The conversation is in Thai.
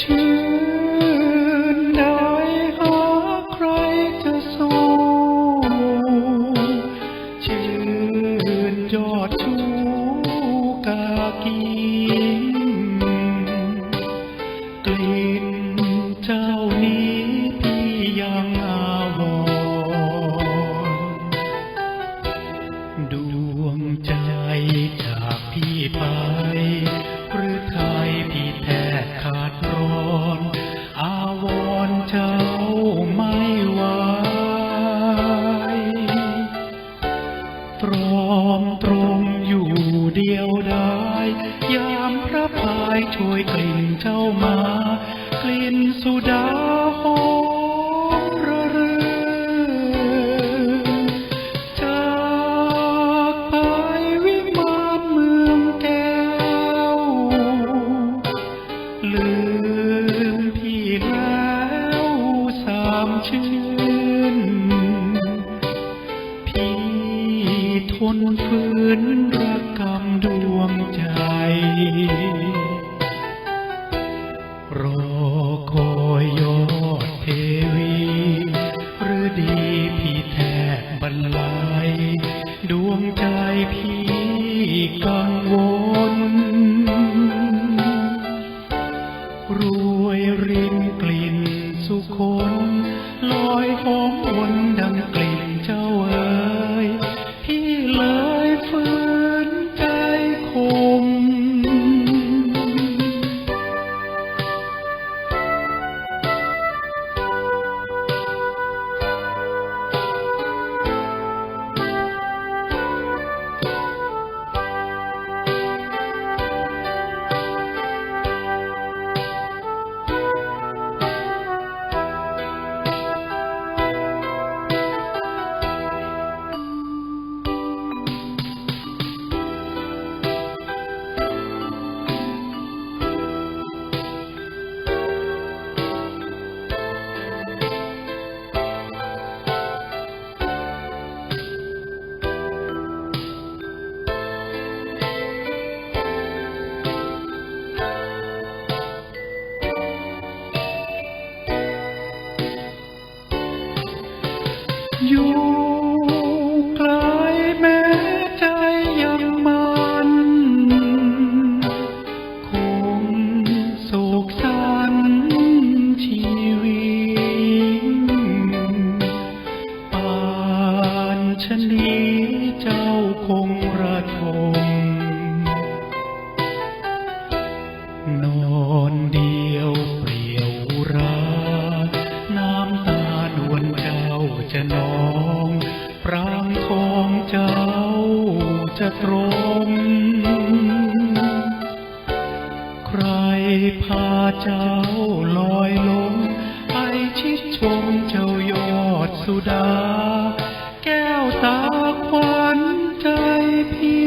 ชื่นได้หาใครจะสู้ชื่นยอดชูกากีกลิ่นเจ้านี้พี่ยังอาวรณ์ดวงใจจากพี่ไป ได้ยามพระพายช่วยกลิ่นเจ้ามากลิ่นสุดาหอมระเรือจากพายวิมานเมืองแก้วลืมพี่แล้วสามชื่นพี่ทนฝืนรักกรรมด งวลรวยรินกลิ่นสุคนลอยหอมวนด อ จะตรง ใครพาเจ้าลอยลงไปชิดชมเจ้ายอดสุดา แก้วตาควันใจพี่